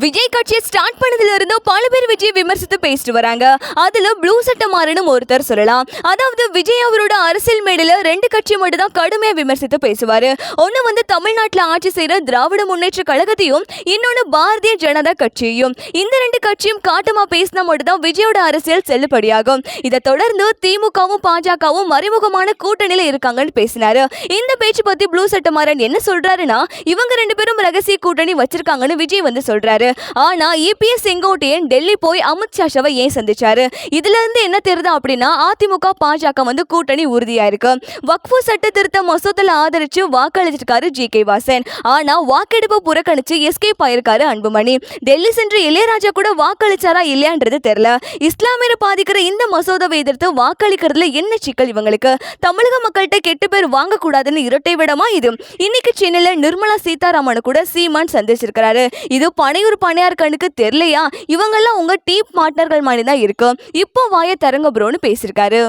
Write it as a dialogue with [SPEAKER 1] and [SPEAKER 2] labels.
[SPEAKER 1] விஜய் கட்சியை ஸ்டார்ட் பண்ணதுல இருந்து பல பேர் விஜய் விமர்சித்து பேசிட்டு வராங்க. அதுல ப்ளூ சட்டமாறனும் ஒருத்தர் சொல்லலாம். அதாவது விஜய் அவரோட அரசியல் மேடையில ரெண்டு கட்சி மட்டும் தான் கடுமையா விமர்சித்து பேசுவாரு. ஒன்னு வந்து தமிழ்நாட்டுல ஆட்சி செய்யற திராவிட முன்னேற்ற கழகத்தையும் இன்னொன்னு பாரதிய ஜனதா கட்சியையும். இந்த ரெண்டு கட்சியும் காட்டமா பேசினா மட்டும் தான் விஜயோட அரசியல் செல்லுபடியாகும். இதை தொடர்ந்து திமுகவும் பாஜகவும் மறைமுகமான கூட்டணியில இருக்காங்கன்னு பேசினாரு. இந்த பேச்சு பத்தி ப்ளூ சட்டமாறன் என்ன சொல்றாருன்னா இவங்க ரெண்டு பேரும் ரகசிய கூட்டணி வச்சிருக்காங்கன்னு விஜய் வந்து சொல்றாரு. ஆனா இபிஎஸ் செங்கோட்டையன் டெல்லி போய் அமித்ஷாவை ஏன் சந்திச்சாரு? இதுல இருந்து என்ன தெரியுது அப்படின்னா அதிமுக பாஜக வந்து கூட்டணி உறுதியா இருக்கு வக்ஃபு சட்ட திருத்த மசோதால ஆதரிச்சு வாக்களிச்சிருக்காரு ஜி கே வாசன். ஆனா வாக்கெடுப்பு புறக்கணிச்சு எஸ்கேப் ஆயிருக்காரு அன்புமணி. டெல்லி சென்று இளையராஜா கூட வாக்களிச்சாரா இல்லையான்றது தெரியல. இஸ்லாமியரை பாதிக்கிற இந்த மசோதாவை எதிர்த்து வாக்களிக்கிறதுல என்ன சிக்கல் இவங்களுக்கு? தமிழக மக்கள்கிட்ட கெட்டு பேர் வாங்கக்கூடாதுன்னு இரட்டை விடமா இது? இன்னைக்கு சென்னையில நிர்மலா சீதாராமன் கூட சீமான் சந்திச்சிருக்கிறாரு. இது பனையூர் பணியார் கண்ணுக்கு தெரியலையா? இவங்கெல்லாம் உங்க டீப் பார்ட்னர்கள் மாதிரி தான் இருக்கும் இப்போ வாய தரங்க ப்ரோன்னு பேசியிருக்காரு.